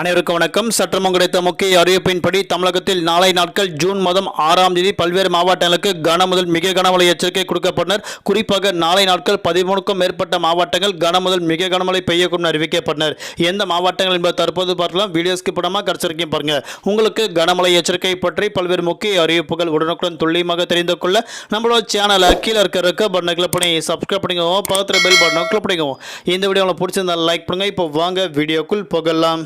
அனைவருக்கும் வணக்கம். சற்றமும் கிடைத்த முக்கிய அறிவிப்பின்படி தமிழகத்தில் நாளை நாட்கள் ஜூன் மாதம் ஆறாம் தேதி பல்வேறு மாவட்டங்களுக்கு கன முதல் மிக கனமழை எச்சரிக்கை கொடுக்கப்பட்டனர். குறிப்பாக நாளை நாட்கள் பதிமூணுக்கும் மேற்பட்ட மாவட்டங்கள் கன முதல் மிக கனமழை பெய்யக்கூடும் அறிவிக்கப்பட்டனர். எந்த மாவட்டங்கள் என்பது தற்போது பார்க்கலாம். வீடியோஸ்க்கு படமாக கடைசிக்கும் பாருங்க. உங்களுக்கு கனமழை எச்சரிக்கை பற்றி பல்வேறு முக்கிய அறிவிப்புகள் உடனுக்குடன் துல்லியமாக தெரிந்து கொள்ள நம்மளோட சேனலை கீழே இருக்க இருக்க பட்டனை கிளிக் பண்ணி சப்ஸ்கிரைப் பண்ணிக்கோங்க. பக்கத்தில் பெல் பட்டனை கிளிக் பண்ணிக்கோங்க. இந்த வீடியோ உங்களுக்கு பிடிச்சிருந்தா லைக் பண்ணுங்க. இப்போ வாங்க வீடியோக்குள் போகலாம்.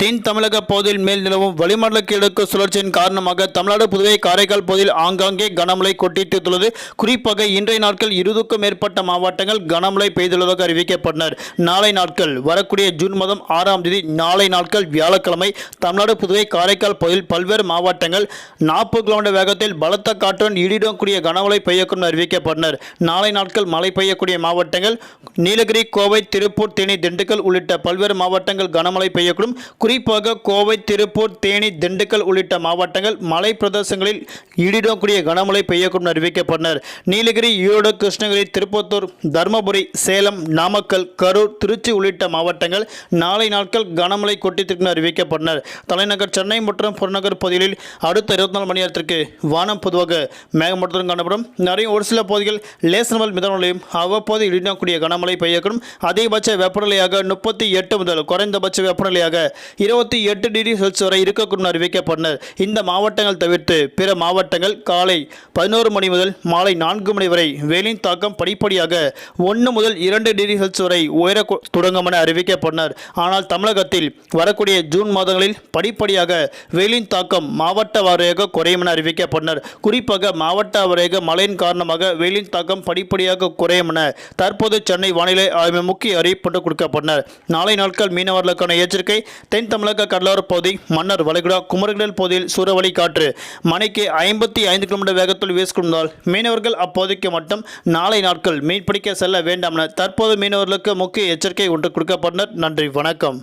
தென் தமிழக பகுதியில் மேல் நிலவும் வளிமண்டல கிழக்கு சுழற்சியின் காரணமாக தமிழ்நாடு புதுவை காரைக்கால் பகுதியில் ஆங்காங்கே கனமழை கொட்டித்துள்ளது குறிப்பாக இன்றைய நாட்கள் இருபதுக்கும் மேற்பட்ட மாவட்டங்கள் கனமழை பெய்துள்ளதாக அறிவிக்கப்பட்டனர். நாளை நாட்கள் வரக்கூடிய ஜூன் மாதம் ஆறாம் தேதி நாளை நாட்கள் வியாழக்கிழமை தமிழ்நாடு புதுவை காரைக்கால் பகுதியில் பல்வேறு மாவட்டங்கள் நாற்பது கிலோமீட்டர் வேகத்தில் பலத்த காற்றுடன் இடிடக்கூடிய கனமழை பெய்யக்கூடும் அறிவிக்கப்பட்டனர். நாளை நாட்கள் மழை பெய்யக்கூடிய மாவட்டங்கள் நீலகிரி கோவை திருப்பூர் தேனி திண்டுக்கல் உள்ளிட்ட பல்வேறு மாவட்டங்கள் கனமழை பெய்யக்கூடும். குறிப்பாக கோவை திருப்பூர் தேனி திண்டுக்கல் உள்ளிட்ட மாவட்டங்கள் மலை பிரதேசங்களில் இடிடக்கூடிய கனமழை பெய்யக்கூடும் அறிவிக்கப்பட்டனர். நீலகிரி ஈரோடு கிருஷ்ணகிரி திருப்பத்தூர் தருமபுரி சேலம் நாமக்கல் கரூர் திருச்சி உள்ளிட்ட மாவட்டங்கள் நாளை நாட்கள் கனமழை கொட்டித்திற்கு அறிவிக்கப்பட்டனர். தலைநகர் சென்னை மற்றும் புறநகர் பகுதிகளில் அடுத்த இருபத்தி நாலு மணி நேரத்திற்கு வானம் பொதுவாக மேகமூட்டத்துடன் காணப்படும். நிறைய ஒரு சில பகுதிகள் லேசனமல் மிதமலையும் அவ்வப்போது இடிடக்கூடிய கனமழை பெய்யக்கூடும். அதிகபட்ச வெப்பநிலையாக முப்பத்தி எட்டு முதல் குறைந்தபட்ச வெப்பநிலையாக இருபத்தி எட்டு டிகிரி செல்சியஸ் வரை இருக்கக்கூடும் அறிவிக்கப்பட்டனர் இந்த மாவட்டங்கள் தவிர்த்து பிற மாவட்டங்கள் காலை பதினோரு மணி முதல் மாலை நான்கு மணி வரை வெயிலின் தாக்கம் படிப்படியாக ஒன்று முதல் இரண்டு டிகிரி செல்சியஸ் வரை உயர தொடங்கும் என அறிவிக்கப்பட்டனர். ஆனால் தமிழகத்தில் வரக்கூடிய ஜூன் மாதங்களில் படிப்படியாக வெயிலின் தாக்கம் மாவட்ட வாரியாக குறையும் என அறிவிக்கப்பட்டனர். குறிப்பாக மாவட்ட வாரியாக மழையின் காரணமாக வெயிலின் தாக்கம் படிப்படியாக குறையும் என தற்போது சென்னை வானிலை ஆய்வு முக்கிய அறிவிப்பு கொடுக்கப்பட்டனர். நாளை நாட்கள் மீனவர்களுக்கான எச்சரிக்கை தென் தென் தமிழக கடலோர பகுதி மன்னர் வளைகுடா குமரகடல் பகுதியில் சூறாவளி காற்று. மணிக்கு ஐம்பத்தி ஐந்து கிலோமீட்டர் வேகத்தில் வீசிக்கொண்டால் மீனவர்கள் அப்போதைக்கு மட்டும் நாளை நாட்கள் மீன்பிடிக்க செல்ல வேண்டாம் என தற்போது மீனவர்களுக்கு முக்கிய எச்சரிக்கை ஒன்று கொடுக்கப்பட்டனர். நன்றி வணக்கம்.